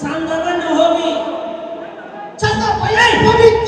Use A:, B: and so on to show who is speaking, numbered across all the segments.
A: Sandaban Homi. Chata Payai Homi.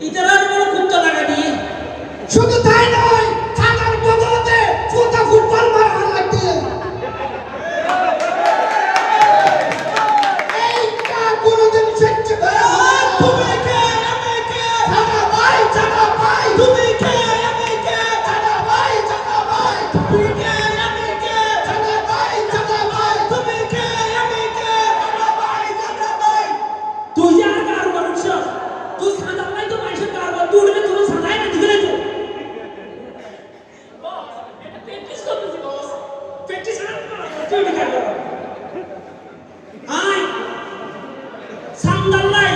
A: ইতারার কোনো কুত্তা লাগা
B: নিয়ে তাই নয় থাকার বদলতে ফুটা ফুটবল মারা এইটা কোনোদিন সহ্য করা
A: সান্দাল্লায়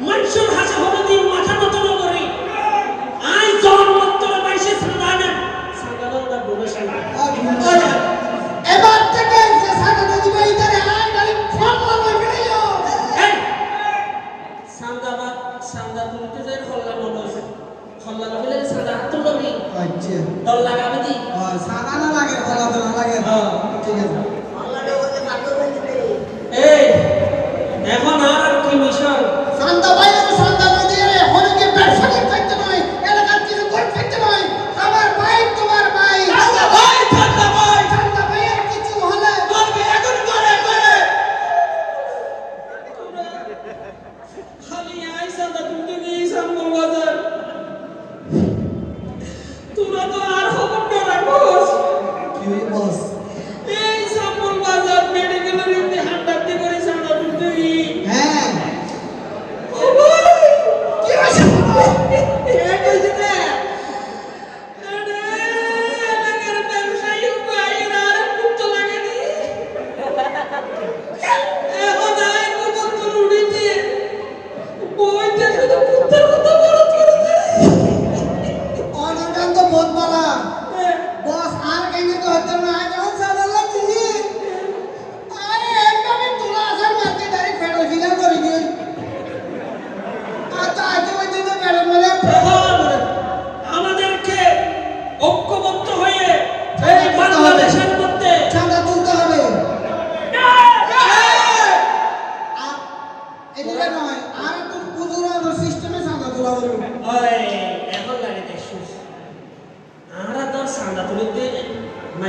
A: মনসুর হাসা হবতি মাথা নত আই জন মত্তর বাইশে
B: এবার থেকে যে সান্দানো দিবে ইতারে আই গালি ফ্রমা
A: মাগড়িও সান্দাবা সান্দা তুমি তো যাই খল্লা
B: আচ্ছা।
A: লাগাবি
B: হ্যাঁ না লাগে খল্লা তো না লাগে
A: হ্যাঁ।
B: ঠিক আছে।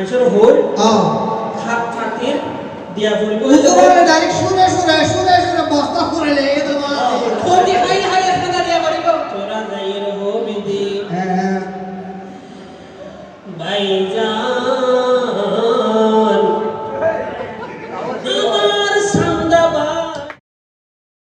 A: মানুষের হল থাক থাকের দিয়া ফুলবো
B: তোমার ডাইরেক্ট সুরে সুরে সুরে সুরে বস্তা করে লেগে
A: তোমার দিয়া তোরা যাইয়ের হবি দি।
B: হ্যাঁ ভাই
A: যা